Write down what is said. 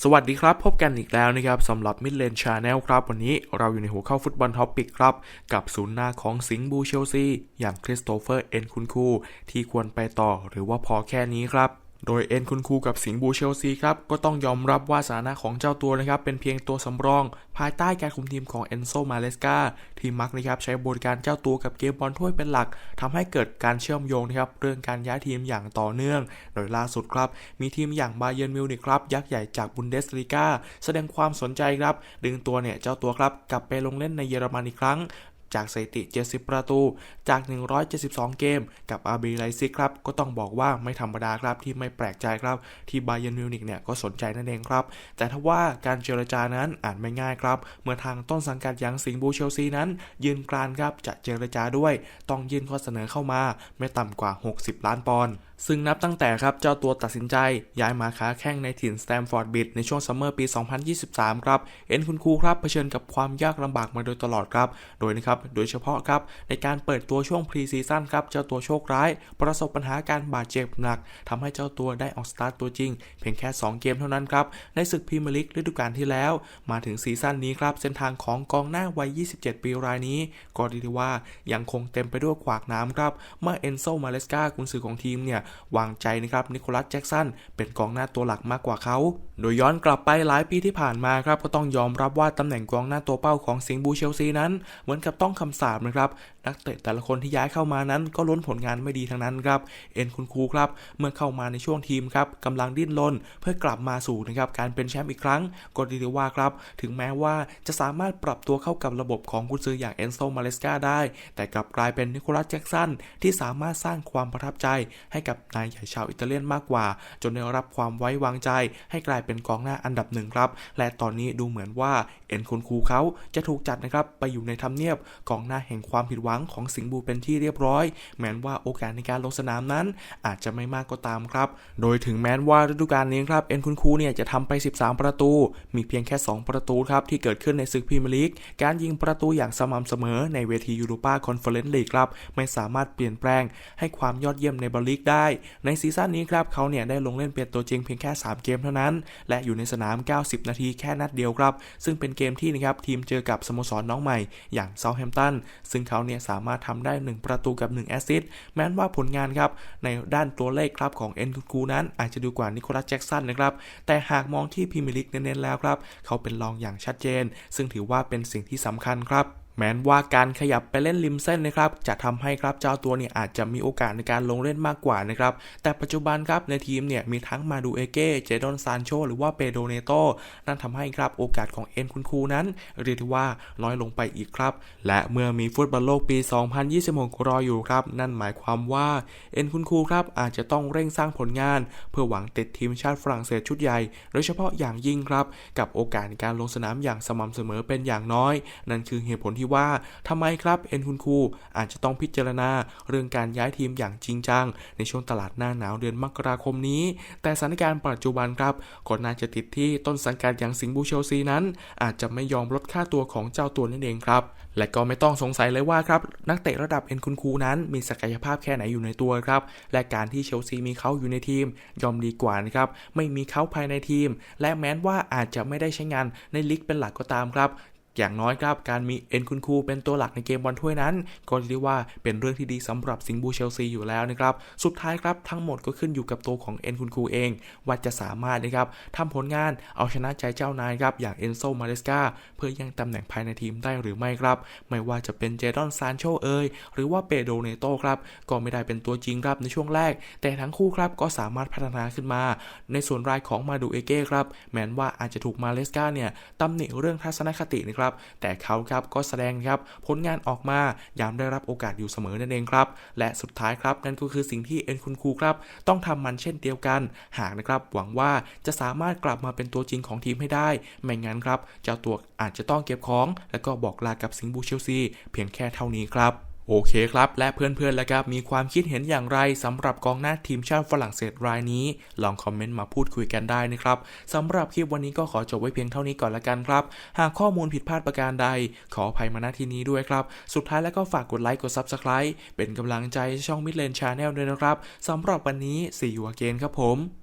สวัสดีครับ พบกันอีกแล้วนะครับสำหรับ Mid Lane Channel ครับ วันนี้เราอยู่ในหัวข้อฟุตบอลท็อปปิกครับ กับศูนย์หน้าของสิงห์บูเชลซี อย่างคริสโตเฟอร์เอ็นคุนคูที่ควรไปต่อหรือว่าพอแค่นี้ครับ โดยเอ็นคุณคูกับสิงห์บูเชลซีครับก็ต้องยอมรับว่าสถานะของเจ้าตัวนะครับเป็นเพียงตัวสำรอง ภายใต้การคุมทีมของเอนโซมาเลสกาที่มักนะครับใช้บริการเจ้าตัวกับเกมบอลถ้วยเป็นหลักทำให้เกิดการเชื่อมโยงนะครับเรื่องการย้ายทีมอย่างต่อเนื่อง โดยล่าสุดครับ มีทีมอย่างบาเยนมิวนิกครับยักษ์ใหญ่จากบุนเดสลีกาแสดงความสนใจครับ ดึงตัวเนี่ยเจ้าตัวครับกลับไปลงเล่นในเยอรมันอีกครั้ง จากสถิติ 70 ประตู จาก 172 เกม กับอาบีไลซิกครับ ก็ต้องบอกว่าไม่ธรรมดาครับ ที่ไม่แปลกใจครับ ที่บาเยนมิวนิกเนี่ยก็สนใจนั่นเองครับ แต่ถ้าว่าการเจรจานั้นอาจไม่ง่ายครับ เมื่อทางต้นสังกัดอย่างสิงห์บูเชลซีนั้น ยืนกรานครับจะเจรจาด้วย ต้องยื่นข้อเสนอเข้ามา ไม่ต่ำกว่า 60 ล้านปอนด์ ซึ่งนับตั้งแต่ครับเจ้าตัวตัดสินใจย้ายมาค้าแข้งในถิ่นสแตมฟอร์ดบิดในช่วงซัมเมอร์ปี 2023 ครับ เอ็นคุณครูครับเผชิญกับความยากลำบากมาโดยตลอดครับ โดยนะครับ โดยเฉพาะครับในการเปิดตัวช่วงพรีซีซั่นครับเจ้าตัวโชคร้าย ประสบปัญหาการบาดเจ็บหนักทำให้เจ้าตัวได้ออกสตาร์ตตัวจริง เพียงแค่ 2 เกมเท่านั้นครับ ในศึกพรีเมียร์ลีกฤดูกาลที่แล้ว มาถึงซีซั่นนี้ครับเส้นทางของกองหน้าวัย 27 ปีรายนี้ ก็ดีว่ายังคงเต็มไปด้วยขวากน้ำครับเมื่อเอนโซมาเลสกากุนซือของทีมเนี่ยวางใจนะครับนิโคลัสแจ็กสันเป็นกองหน้าตัวหลักมากกว่าเขา โดยย้อนกลับไปหลายปีที่ผ่านมาครับก็ต้องยอมรับว่าตำแหน่งกองหน้าตัวเป้าของสิงห์บูเชลซีนั้น เหมือนกับต้องคำสาปนะครับนักเตะแต่ละคนที่ย้ายเข้ามานั้นก็ล้นผลงานไม่ดีทั้งนั้นครับเอ็นคุณครูครับเมื่อเข้ามาในช่วงทีมครับกำลังดิ้นรนเพื่อกลับมาสู่นะครับการเป็นแชมป์อีกครั้งก็ดีว่าครับถึงแม้ว่าจะสามารถปรับตัวเข้ากับระบบของกุนซืออย่างเอนโซมาเลสกาได้ แต่กลับกลายเป็นนิโคลัสแจ็กสันที่สามารถสร้างความประทับใจให้กับนายใหญ่ชาวอิตาเลียนมากกว่า จนได้รับความไว้วางใจให้กลายเป็นกองหน้าอันดับหนึ่งครับ และตอนนี้ดูเหมือนว่าเอ็นคุณคูเขาจะถูกจัดนะครับไปอยู่ในทำเนียบกองหน้าแห่งความผิดหวังของสิงห์บูเป็นที่เรียบร้อย แม้ว่าโอกาสในการลงสนามนั้น อาจจะไม่มากก็ตามครับ โดยถึงแม้ว่าฤดูกาลนี้ครับเอ็นคุณคูเนี่ยจะทำไป 13 ประตู มีเพียงแค่ 2 ประตูครับที่เกิดขึ้นในศึกพรีเมียร์ลีกการยิงประตูอย่างสม่ำเสมอในเวทียูโรปาคอนเฟอเรนซ์ลีกครับไม่สามารถเปลี่ยนแปลงให้ความยอดเยี่ยมในบอลลีกได้ได้ในซีซั่นนี้ครับเขาเนี่ยได้ลงเล่นเป็นตัวจริงเพียงแค่ 3 เกมเท่านั้น และอยู่ในสนาม 90 นาทีแค่นัดเดียวครับ ซึ่งเป็นเกมที่นะครับทีมเจอกับสโมสรน้องใหม่อย่างเซาแฮมป์ตันซึ่งเขาเนี่ยสามารถทำได้ 1 ประตูกับ 1 แอสซิสต์แม้ว่าผลงานครับในด้านตัวเลขครับของเอ็นทูคูนั้นอาจจะดูกว่านิโคลัสแจ็กสันนะครับแต่หากมองที่พรีเมียร์ลีกเน้นๆแล้วครับเขาเป็นรองอย่างชัดเจน ซึ่งถือว่าเป็นสิ่งที่สำคัญครับ แม้นว่าการขยับไปเล่นริมเส้นนะครับจะทำให้ครับเจ้าตัวเนี่ยอาจจะมีโอกาสในการลงเล่นมากกว่านะครับแต่ปัจจุบันครับในทีมเนี่ยมีทั้งมาดูเอเก้เจดอนซานโชหรือว่าเปโดเนโตนั่นทำให้ครับโอกาสของเอ็นคุณครูนั้น เรียกได้ว่าน้อยลงไปอีกครับ และเมื่อมีฟุตบอลโลกปี 2026 รออยู่ครับ นั่นหมายความว่าเอ็นคุณครูครับอาจจะต้องเร่งสร้างผลงาน เพื่อหวังติดทีมชาติฝรั่งเศสชุดใหญ่โดยเฉพาะอย่างยิ่งครับกับโอกาสในการลงสนามอย่างสม่ำเสมอเป็นอย่างน้อย นั่นคือเหตุผลที่ว่าทำไมครับเอ็นคุณครูอาจจะต้องพิจารณาเรื่องการย้ายทีมอย่างจริงจัง ในช่วงตลาดหน้าหนาวเดือนมกราคมนี้ แต่สถานการณ์ปัจจุบันครับก็น่าจะติดที่ต้นสังกัดอย่างสิงห์บูเชลซีนั้น อาจจะไม่ยอมลดค่าตัวของเจ้าตัวนั่นเองครับและก็ไม่ต้องสงสัยเลยว่าครับนักเตะระดับเอ็นคุณครูนั้นมีศักยภาพแค่ไหนอยู่ในตัวครับและการที่เชลซีมีเขาอยู่ในทีมยอมดีกว่านะครับไม่มีเขาภายในทีม และแม้นว่าอาจจะไม่ได้ใช้งานในลีกเป็นหลักก็ตามครับ อย่างน้อยครับการมีเอ็นคุณครูเป็นตัวหลักในเกมบอลถ้วยนั้น ก็เรียกว่าเป็นเรื่องที่ดีสำหรับสิงห์บูเชลซีอยู่แล้วนะครับ สุดท้ายครับทั้งหมดก็ขึ้นอยู่กับตัวของเอ็นคุณครูเอง ว่าจะสามารถนะครับทำผลงานเอาชนะใจเจ้านายครับอย่างเอนโซมาเลสกาเพื่อยังตำแหน่งภายในทีมได้หรือไม่ครับ ไม่ว่าจะเป็นเจดอนซานโชเอยหรือว่าเปโดเนโตครับก็ไม่ได้เป็นตัวจริงครับในช่วงแรก แต่ทั้งคู่ครับก็สามารถพัฒนาขึ้นมา ในส่วนรายของมาดูเอเก้ครับแม้นว่าอาจจะถูกมาเลสกาเนี่ยตำหนิเรื่องทัศนคตินะครับแต่เขาครับก็แสดงครับผลงานออกมายามได้รับโอกาสอยู่เสมอนั่นเองครับ และสุดท้ายครับนั่นก็คือสิ่งที่เอ็นคุณครูครับต้องทำมันเช่นเดียวกัน หากนะครับหวังว่าจะสามารถกลับมาเป็นตัวจริงของทีมให้ได้ ไม่งั้นครับเจ้าตัวอาจจะต้องเก็บของ และก็บอกลากับสิงห์บูเชลซีเพียงแค่เท่านี้ครับ โอเคครับ และเพื่อนๆแล้วครับ มีความคิดเห็นอย่างไรสำหรับกองหน้าทีมชาติฝรั่งเศสรายนี้ ลองคอมเมนต์มาพูดคุยกันได้นะครับสำหรับคลิปวันนี้ก็ขอจบไว้เพียงเท่านี้ก่อนละกันครับ หากข้อมูลผิดพลาดประการใด ขออภัยมาณที่นี้ด้วยครับ สุดท้ายแล้วก็ฝากกดไลค์กด Subscribe เป็นกำลังใจช่อง Midland Channel ด้วยนะครับสำหรับวันนี้ see you again ครับผม